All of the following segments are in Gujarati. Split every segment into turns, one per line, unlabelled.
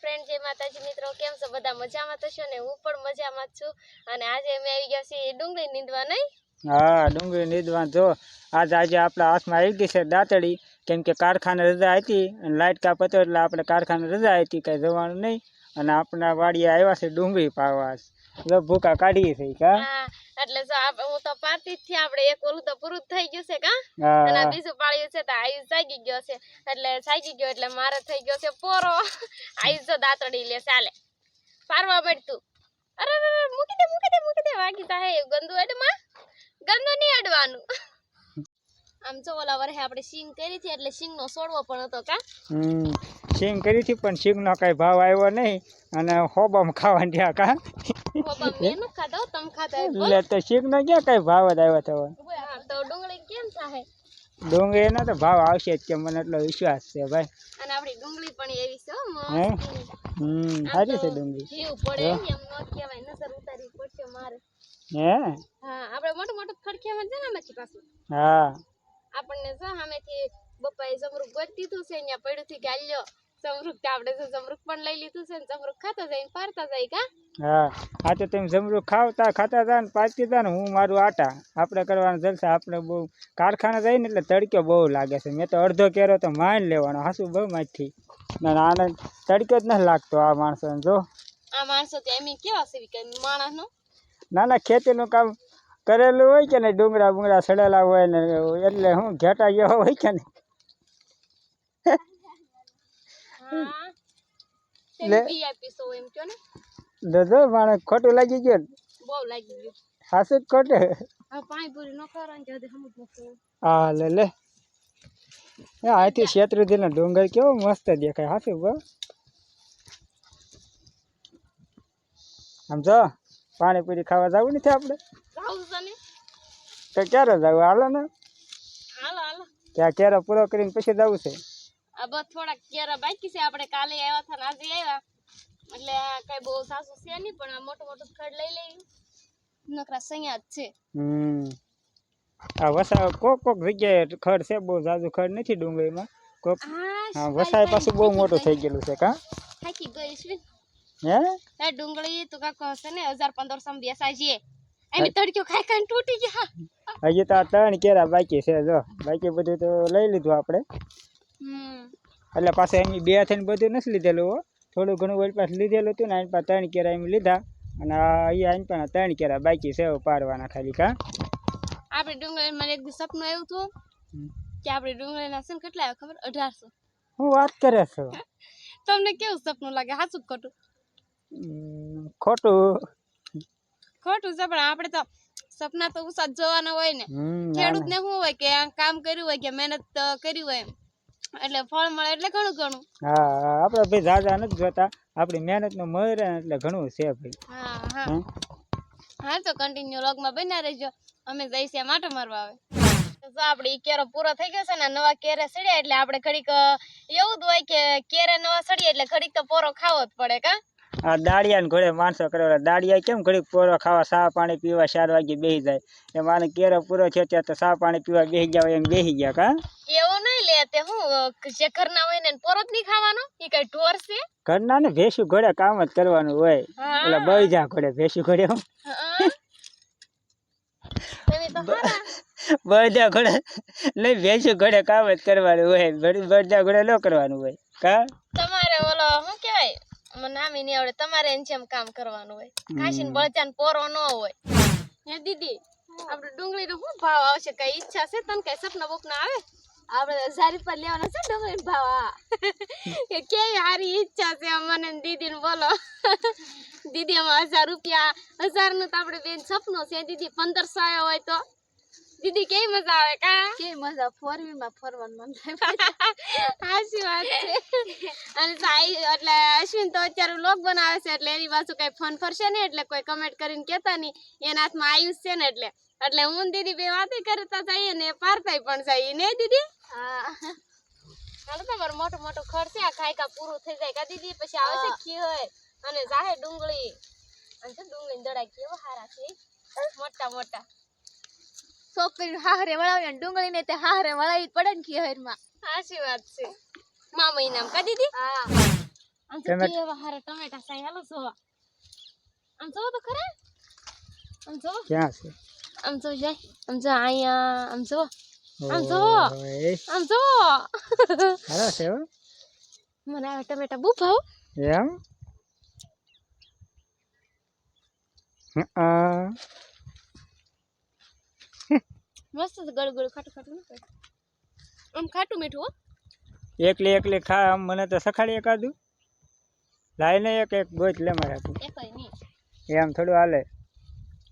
ફ્રેન્ડ જય માતાજી મિત્રો કેમ છો? બધા મજામાં તો છો ને? હું પણ મજામાં જ છું. અને આજે અમે આવી ગયા છીએ ડુંગળી નીંદવા નહીં?
હા ડુંગળી નીંદવા. જો આજ આજે આપણા હાથમાં આવી ગઈ છે દાંતડી કેમ કે કારખાને રજા હતી અને લાઇટ કાપ હતો એટલે આપણે કારખાને રજા હતી કાંઈ જવાનું નહીં. અને આપણા વાડીએ આવ્યા છે ડુંગળી પાવા. ભૂકા કાઢીએ છીએ કા?
એટલે જો હું તો પાતી થી આપણે એક ઓલું તો પૂરું થઈ ગયું છે કા અને બીજું પાળ્યું છે તો આયુષ જાગી ગયો છે. એટલે જાગી ગયો એટલે મારે થઈ ગયો છે પોરો. આયુષ જો દાંતડી લે ચાલે પારવા પડતું અરે મૂકી દે મૂકી દે મૂકી દે. વાગી તા હે ગંદુ એડમાં ગંદુ નહીં અડવાનું. આમ જો ઓલા વરહે આપણે સિંગ કરી હતી એટલે સિંગનો સોડવો પણ હતો કા?
હમ સિંગ કરી હતી પણ સિંગનો કઈ ભાવ આવ્યો નહીં અને હોબમ ખાવા ગયા કા?
હોબમ મેં ન ખાધો તમ ખાધા
એટલે તો સિંગનો ક્યાં કઈ ભાવ જ આવ્યો તો?
તો ડુંગળી કેમ થાય
ડુંગળીનો તો ભાવ આવશે જ કે મને એટલો વિશ્વાસ છે ભાઈ.
અને આપણી ડુંગળી પણ એવી છે હો?
હમ સારી છે ડુંગળી.
જીવ પડે એમ ન કહેવાય નજર ઉતારી પડશે મારે.
હે?
હા આપણે મોટું મોટું ખડખિયામાં છે ને આમાંથી પાછું.
હા.
આપણને જો સામેથી બપ્પાએ જમરૂક ગોતી દીધું છે અહીંયા પડ્યું ગાલ્યો જમરૂક તો આપણે તો જમરૂક પણ લઈ લીધું છે ને જમરૂક ખાતા જાય ને પારતા જાય કા?
હા આ તો તમે જમરૂ ખાવતા ખાતા હતા ને પાચતી હતા ને હું મારું આટા. આપણે કરવાનું જલસા આપણે બહુ કારખાને જઈએ ને એટલે તડક્યો બહુ લાગે છે. મેં તો અડધો કેરો તો માંડ લેવાનો હાસું બહુ માથી ના આને તડક્યો જ નથી લાગતો આ માણસોને જો.
આ માણસો તો એમ કેવા છે કે માણસ નો?
ના ના ખેતીનું કામ કરેલું હોય કે ને ડુંગળા બુંગળા સડેલા હોય ને એટલે હું ઘેટા જેવો હોય કે ને? દાદો માણસ ખોટું લાગી ગયું
બહુ લાગી ગયું.
સાસુ ખોટું. હા લે લે. એ શેત્રુજી નો ડુંગર કેવો મસ્ત દેખાય. હાસુ બહુ સમજો પાણીપુરી ખાવા જવું નથી આપણે તો ક્યારે જવું હાલો ને.
હાલો હાલો.
ત્યાં કેરો પૂરો કરીને પછી જવું છે.
આ બસ થોડાક કેરા બાકી છે. આપણે કાલે આવ્યા હતા ને આજે આવ્યા. એટલે આ કઈ બહુ સાસુ છે નહીં પણ આ મોટું મોટું ખડ લઈ લઈ નકરા સૈયા જ છે.
હમ. આ વસા કોક કોક જગ્યાએ ખડ છે બહુ જાજુ ખડ નથી ડુંગળીમાં. કોક હા વસાય પાછું બહુ મોટું થઈ ગયેલું છે કા?
થાકી ગઈ છે.
હે?
એ ડુંગળી તો કાક હશે ને હજાર પંદરસો માં બેસાય છે. એની તડક્યો ખાઈ ખાઈને તૂટી ગયા.
હજી તો આ ત્રણ કેરા બાકી છે જો. બાકી બધું તો લઈ લીધું આપણે. એટલે પાછા એમ બે થઈને બધું નથી લીધેલું હો. થોડું ઘણું વળી પાછું લીધેલું હતું ને આની પાસે ત્રણ કેરા એમ લીધા. અને અહીંયા આની પાસે ત્રણ કેરા બાકી છે પાડવાના ખાલી કા.
આપણે ડુંગળી મને એક સપનું આવ્યું હતું કે આપણે ડુંગળીના છે ને કેટલા આવ્યા ખબર? અઢારસો.
હું વાત કરે છો?
તમને કેવું સપનું લાગે? સાચું ખોટું?
ખોટું.
ખોટું છે પણ આપણે તો સપના તો ઉસા જોવાના હોય ને. ખેડૂત ને. શું હોય કે કામ કર્યું હોય કે મહેનત કરી હોય એટલે ફળ મળે એટલે ઘણું ઘણું.
હા આપણે ભાઈ ઝાઝા નથી જોતા. આપણી મહેનતનું મળે એટલે ઘણું છે ભાઈ.
હા હા. હા તો કન્ટિન્યુ લોગમાં બન્યા રહેજો. અમે જઈશે માટો મારવા આવે જો આપણે ઈ કેરો પૂરો થઈ ગયો છે ને નવા કેરે સડ્યા એટલે આપણે ઘડીક એવું જ હોય કે કેરે નવા સડીએ એટલે ઘડીક તો પોરો ખાવો જ પડે કા?
આ દાળિયા ઘોડે માણસો કરે દાળિયા કેમ ઘડીક પોરો ખાવા ચા પાણી પીવા ચાર વાગે બેસી જાય. એ મારે કેરો પૂરો થયો ત્યાં તો ચા પાણી પીવા બેસી ગયા હોય એમ બેસી ગયા કા?
એવું નહીં લે તે હું જે ઘરના હોય ને પોરો જ નહીં ખાવાનો? એ કઈ ઢોર છે?
ઘરના ને ભેંસું ઘોડે કામ જ કરવાનું હોય. એટલે બળી જા ઘોડે ભેંસું ઘોડે હું. બળદા ઘોડે નહીં ભેંસું ઘોડે કામ જ કરવાનું હોય. બળ- બળદા ઘોડે ન કરવાનું હોય. કા?
તમારે ઓલો શું કહેવાય? મને નામી નહીં આવડે. તમારે એની જેમ કામ કરવાનું હોય. કાશીને બળચાન પોરો ન હોય. હે દીદી આપણે ડુંગળીનો શું ભાવ આવશે? કઈ ઈચ્છા છે તને? કઈ સપના બપના આવે? આપણે હજાર રૂપિયા લેવાનો છે ડુંગળી ભાવ હા. કે કેવી સારી ઈચ્છા છે મને ને દીદીને બોલો. દીદી અમે હજાર રૂપિયા હજારનું તો આપણે બેન સપનું છે દીદી. પંદરસો આવ્યો હોય તો. દીદી કેવી મજા આવે કા? કેવી મજા ફોર વ્હીલમાં ફરવાનું મન થાય સાચી વાત છે. અને સાઈ એટલે અશ્વિન તો અત્યારે લોક બનાવે છે એટલે એની પાછું કઈ ફોન ફરશે નહીં એટલે કોઈ કમેન્ટ કરીને કેતા નહીં. એના હાથમાં આયુષ છે ને એટલે. એટલે હું દીદી બે વાતે કરતા જઈએ ને પારતા પણ જઈએ ને દીદી? હા. હાલો તમારું મોટું મોટું ખર્ચે આ ખાયકા પૂરું થઈ જાય કા દીદી? પછી આવશે ખીર અને જાહે ડુંગળી. અને ડુંગળી દડા કેવો હારા છે. મોટા મોટા.
છોકરી હાહરે વળાવી અને ડુંગળી તે હાહરે વળાવી પડે ને ખીહરમાં
સાચી વાત છે. મા મહિનામાં કા દીદી
હા.
આમ તો કેવા હારા ટમેટા સાઈ હાલો જોવા. આમ જોવો તો ખરા? આમ જોવો.
ક્યાં છે?
આમ જો જાય. આમ જો અહીંયા આમ જો આમ જો. આમ જો
સારા છે
મને આ ટમેટા બહુ ભાવ.
એમ? હં.
મસ્ત છે ગળ ગળ ખાટું ખાટું નથી આમ ખાટું મીઠું હો
એકલી એકલી ખા આમ મને તો સખાડી એકાદું લાઈને એક એક ગોચ લે મારે તું
એક નહીં
એમ થોડું હાલે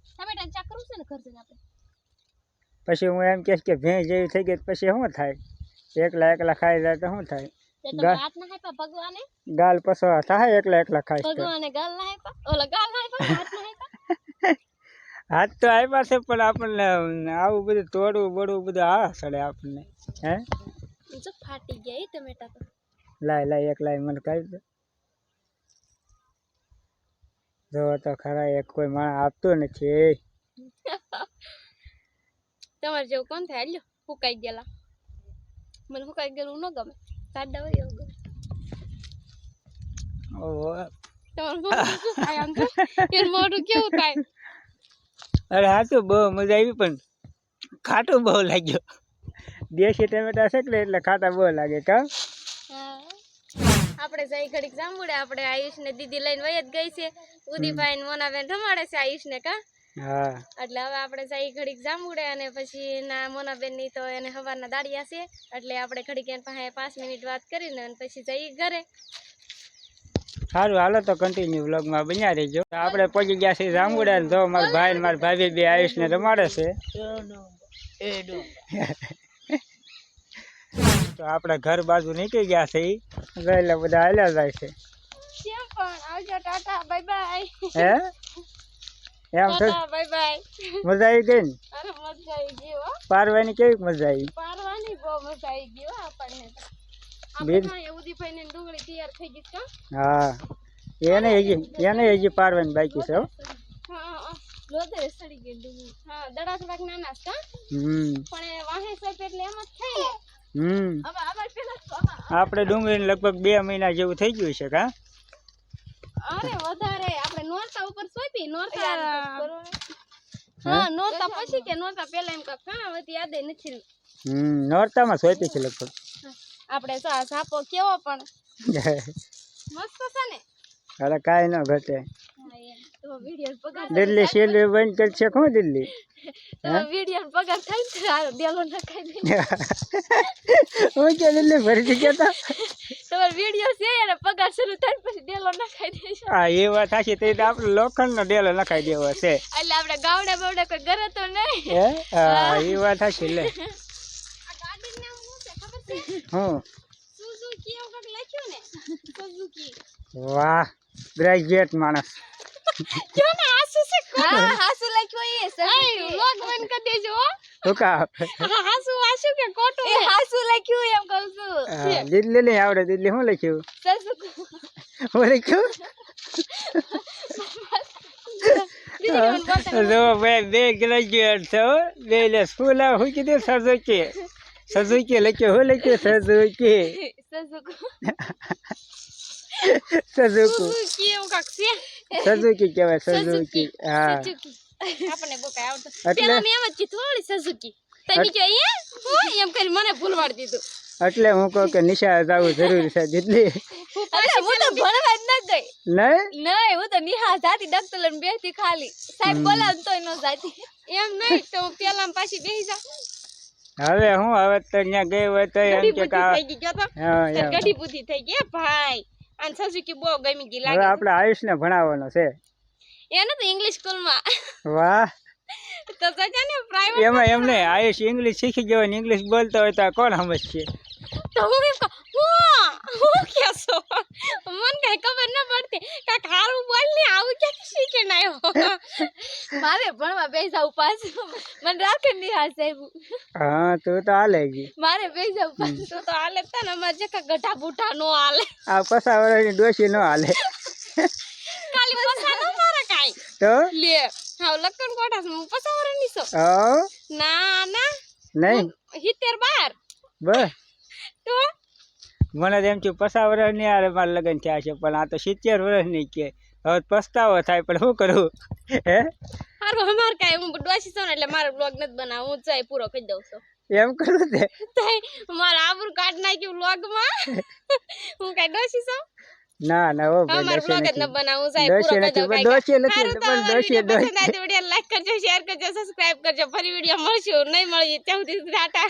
ટમેટા ચાક કરવું છે ને ઘર જઈને આપણે
પછી હું એમ કહીશ કે ભેંસ જેવી થઈ ગઈ તો પછી શું થાય એકલા એકલા ખાઈ જાય તો શું થાય
તે તમે
ગા-
હાથ ના આપ્યા ભગવાને
ગાલ પસો થાય એકલા એકલા ખાઈશ તો
ભગવાને ગાલ ના આપ્યા ઓલા ગાલ ના આપ્યા હાથ ના આપ્યા
હાથ તો આવ્યા છે પણ આપણને આવું બધું તોડવું બોડવું બધું આ સડે આપણને હે?
જો ફાટી ગયા ટમેટા તો
લાય લાય એક લાય મને કાઈ દે. જો તો ખરા એક કોઈ માણસ આપતો નથી
તમારે જેવું કોણ થાય લ્યો ફૂકાઈ ગયેલા. મને ફૂકાઈ ગયેલું ન ગમે સાડા હોય એવું ગમે.
ઓહો.
તમારું મોઢું કેવું થાય?
અરે હા તો બહુ મજા આવી પણ ખાટું બહુ લાગ્યો. દેશી ટમેટા છે ને એટલે ખાટા બહુ લાગે કા?
આપણે જઈ ઘડીક જાંબુડે. આપણે આયુષ ને દીદી લઈને જ ગઈ છે. ઉદીભાઈ ને મોનાબેન રમાડે છે આયુષ ને કા?
હા.
એટલે હવે આપણે જઈ ઘડીક જાંબુડે અને પછી ના મોનાબેનની તો એને સવારના દાડિયા છે. એટલે આપણે ઘડીક એને પાસે પાંચ મિનિટ વાત કરીને અને પછી જઈ ઘરે.
સારું હાલો તો કન્ટિન્યુ વ્લોગમાં બન્યા રહેજો. આપણે પહોંચી ગયા છીએ જાંબુડા ને જો મારા ભાઈ ને મારા ભાભી બે આયુષને રમાડે છે. તો આપણે ઘર બાજુ નીકળી ગયા છે એટલે બધા હાલ્યા જાય છે. હે? એમ તો મજા આવી ગઈ ને? પારવાની કેવી મજા આવી?
પારવાની બહુ મજા આવી ગઈ આપણને તો.
બીજ-
આપણે તો ઉદીભાઈ ને ડુંગળી તૈયાર થઈ ગઈ છે. કા?
હા. એને હજી એને હજી પારવાની બાકી છે હો.
હા હા લોદરે સડી ગઈ ડુંગળી.
લગભગ બે મહિના જેવું થઈ ગયું છે કા?
અરે વધારે. આપણે નોરતા ઉપર સોપી નોરતા હા? નોરતા પછી કે નોરતા પેલા એમ કાંઈક હા વધી યાદ નથી.
હમ નોરતામાં સોપી છે લગભગ.
આપણે તો આ સાપો કેવો પણ. મસ્ત છે ને?
અરે કાઈ ન ઘટે.
તો વીડિયો પગાર
દિલ્હી બંધ કરશે દિલ્હી?
તો વીડિયો પગાર થાય ને આ ડેલો નખાઈ દે
હું કે દિલ્હી ભરી ગયા હતા
તમારો વીડિયો છે અને પગાર શરૂ થાય ને પછી ડેલો નખાઈ દેજો
હા એ વાત સાચી. તે આપણે લોખંડનો ડેલો નખાઈ દેવો છે.
એટલે આપણે ગાવડે બાવડે કોઈ ઘરે તો નહીં.
હા. એ વાત સાચી લે
આ ગાડીનું નામ શું છે ખબર છે
હું
સુઝુકી એવું કંઈક લખ્યું ને સુઝુકી
વાહ ગ્રેજ્યુએટ માણસ
જો ને હાસુ છે હા હાસુ લખ્યું એ સહી લોગ બંધ કરી દેજો હો.
શું કા
હા, હાસુ હાસુ કે ખોટું એ હાસુ લખ્યું એમ કહું છું
હા, દિલ્હી નહીં આવડે દિલ્હી શું લખ્યું
સુઝુકી
શું લખ્યું
દીદી મને બોલતા
જો બે બે ગ્રેજ્યુએટ છે હો. બે લે સ્કૂલ શું કીધું સઝુકી સઝુકી લખ્યો શું લખ્યો સઝુકી
સુઝુકી
સઝુકુ કહેવાય સઝુકી હા
સુઝુકી આપણને બહુ કઈ આવડતું
એટલે-
પેલા મેં એમ જ કીધું ઓળી સુઝુકી તમે કહો એ હું એમ કરી મને ભૂલવાડ દીધું
એટલે હું કહું કે નિશા જવું જરૂરી છે જેટલી
અરે હું તો ભણવા જ ન ગઈ
નહીં
નહીં હું તો નિહા જાતી ડોક્ટર લઈને બેસતી ખાલી સાહેબ બોલાવ તોય ન જાતી એમ નહીં તો હું પેલા પાછી બેસી જા
હવે હું હવે તો ત્યાં ગઈ હોય તો એમ કે કા
થઈ ગઈ તો. ગડી બુદ્ધિ થઈ ગઈ ભાઈ. અને સસુકી બહુ ગમી ગઈ લાગે.
આપણે આયુષને ભણાવવાનો છે.
એને તો ઇંગ્લિશ સ્કૂલમાં
વાહ.
તો સજા ને પ્રાઇવેટ
એમાં એમને આયુષ ઇંગ્લિશ શીખી ગયો ને ઇંગ્લિશ બોલતો હોય તો કોણ સમજશે?
તો હું હું કેસો મને કઈ ખબર ન પડતી. કાક હારું બોલ ને આવું ક્યાંથી શીખે આવ્યો મારે ભણવા બેસા ઉપાસ મને રાખે નહીં હા સાહેબ
હા તું તો હાલે ગઈ
મારે બેસા ઉપાસ તો તો હાલે જ તા ને મારે જે કા ગઢા બુઢા નો હાલે.
આ પસાવડાની ડોશી નો હાલે.
ખાલી પસા નો મારે કાઈ.
તો?
લે હાવ લખન કોઠા હું પસા વરની છો.
હા
ના ના.
નહીં?
હિતેર બાર.
બસ.
તો?
મને તો એમ થયું પચાસ વર્ષની લગન મારા લગ્ન થયા છે પણ આ તો સિત્તેર વર્ષની કે હવે પસ્તાવો થાય પણ શું કરું? હે?
હારું અમાર કાંઈ હું ડોસી છું ને એટલે મારો બ્લોગ નથી બનાવ. હું ચાય પૂરો કરી દઉં છું.
એમ કરું તે?
મારા આબરૂ કાઢ નાખ્યું બ્લોગમાં હું કાંઈ ડોસી છું?
ના ના ઓ
હા મારો બ્લોગ જ ન બનાવું
દોષી
પૂરો કરી
નથી
દઉં
પણ
કાંઈ.
નથી પણ
દોશી
દોશી
વીડિયો લાઈક કરજો શેર કરજો સબસ્ક્રાઇબ કરજો ફરી વિડિયો મળશું. નહીં મળીએ ત્યાં સુધી ટાટા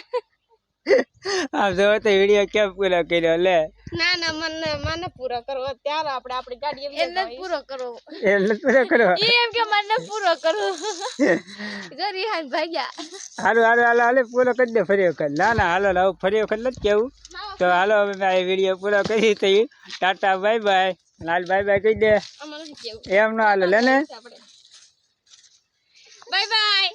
આમ જો તો વીડિયો કેમ પૂરો કર્યો લે?
ના ના મને મને પૂરો કરવો. ત્યારે આપણે આપણી ગાડી
એને પૂરો કરવો.
એ પૂરો કરો
ઈ એમ કે મને પૂરો કરવો. જો રિહાન ભાગ્યા.
હાલો હાલો હાલો હાલો પૂરો કરી દે ફરી વખત. ના ના હાલો લાવ ફરી વખત નથી કેવું. તો હાલો હવે આ વીડિયો પૂરો કરી તો ટાટા બાય બાય લાલ બાય બાય કહી દે.
એમનો
એમ ન હાલો લે ને.
Bye bye